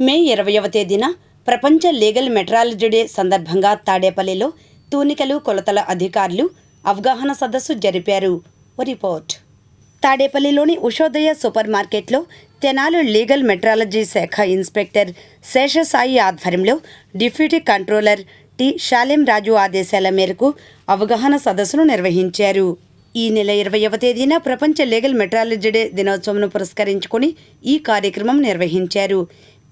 మే ఇరవయవ తేదీన ప్రపంచ లీగల్ మెట్రాలజీ డే సందర్భంగా తాడేపల్లిలో తూనికలు కొలతల అధికారులు అవగాహన సదస్సు జరిపారు. రిపోర్ట్. తాడేపల్లిలోని ఉషోదయ సూపర్ మార్కెట్లో తెనాలు లీగల్ మెట్రాలజీ శాఖ ఇన్స్పెక్టర్ శేషసాయి ఆధ్వర్యంలో deputy controller T Shalem Raju ఆదేశాల మేరకు అవగాహన సదస్సును నిర్వహించారు. ఈ నెల ఇరవైవ తేదీన ప్రపంచ లీగల్ మెట్రాలజీ డే దినోత్సవంను పురస్కరించుకుని ఈ కార్యక్రమం నిర్వహించారు.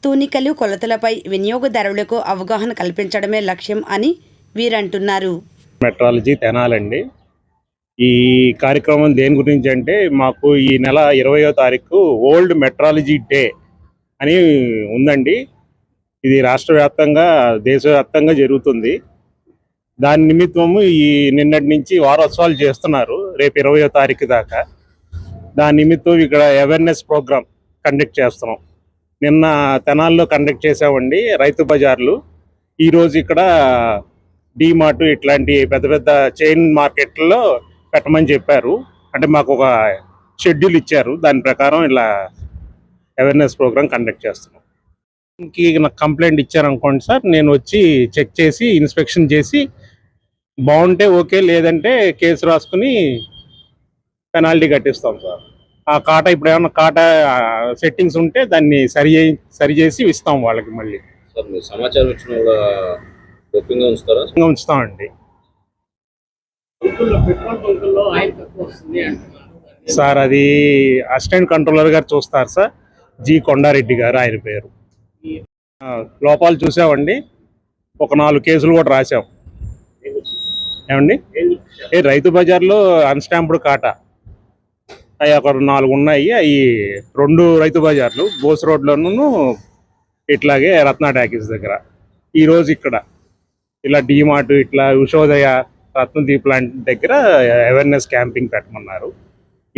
తూనికలు కొలతలపై వినియోగదారులకు అవగాహన కల్పించడమే లక్ష్యం అని వీరంటున్నారు. మెట్రాలజీ తెనాలండి. ఈ కార్యక్రమం దేని గురించి అంటే మాకు ఈ నెల ఇరవయో తారీఖు ఓల్డ్ మెట్రాలజీ డే అని ఉందండి. ఇది రాష్ట్ర వ్యాప్తంగా దేశవ్యాప్తంగా జరుగుతుంది. దాని నిమిత్తము ఈ నిన్నటి నుంచి వారోత్సవాలు చేస్తున్నారు రేపు ఇరవయో తారీఖు దాకా. దాని నిమిత్తం ఇక్కడ అవేర్నెస్ ప్రోగ్రామ్ కండక్ట్ చేస్తున్నాం. నిన్న తెనాల్లో కండక్ట్ చేసామండి రైతు బజార్లు. ఈరోజు ఇక్కడ మార్ట్ ఇట్లాంటి పెద్ద పెద్ద చైన్ మార్కెట్లో పెట్టమని చెప్పారు. అంటే మాకు ఒక షెడ్యూల్ ఇచ్చారు. దాని ప్రకారం ఇలా అవేర్నెస్ ప్రోగ్రామ్ కండక్ట్ చేస్తున్నాం. నాకు కంప్లైంట్ ఇచ్చారనుకోండి సార్ నేను వచ్చి చెక్ చేసి ఇన్స్పెక్షన్ చేసి బాగుంటే ఓకే లేదంటే కేసు రాసుకుని పెనాల్టీ కట్టిస్తాం సార్. ఆ కాటా ఇప్పుడు ఏమన్నా కాటా సెట్టింగ్స్ ఉంటే దాన్ని సరి సరి చేసి ఇస్తాం వాళ్ళకి మళ్ళీ. సార్ మీరు సమాచారం ఇచ్చిన గోప్యంగా ఉంచుతారా? ఉంచుతామండి. సార్ అది అసిస్టెంట్ కంట్రోలర్ గారు చూస్తారు సార్ జి కొండారెడ్డి గారు ఆయన పేరు. ఆ, లోపాలు చూసామండి. ఒక నాలుగు కేసులు కూడా రాసాం ఏమండి? ఏ రైతు బజార్లో అన్స్టాంప్డ్ కాటా. అవి ఒక నాలుగు ఉన్నాయి. అవి రెండు రైతు బజార్లు బోస్ రోడ్లోనూ ఇట్లాగే రత్న టాకీస్ దగ్గర ఈరోజు ఇక్కడ. ఇలా డీమార్ట్ ఇట్లా ఉషోదయ రత్నదీప్ లాంటి దగ్గర అవేర్నెస్ క్యాంపింగ్ పెట్టమన్నారు.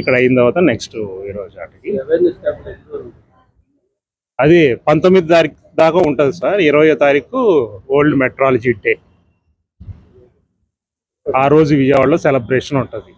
ఇక్కడ అయిన తర్వాత నెక్స్ట్ ఈరోజు వాటికి అది పంతొమ్మిది తారీఖు దాకా ఉంటుంది సార్. ఇరవయో తారీఖు ఓల్డ్ మెట్రాలజీ డే ఆ రోజు విజయవాడలో సెలబ్రేషన్ ఉంటుంది.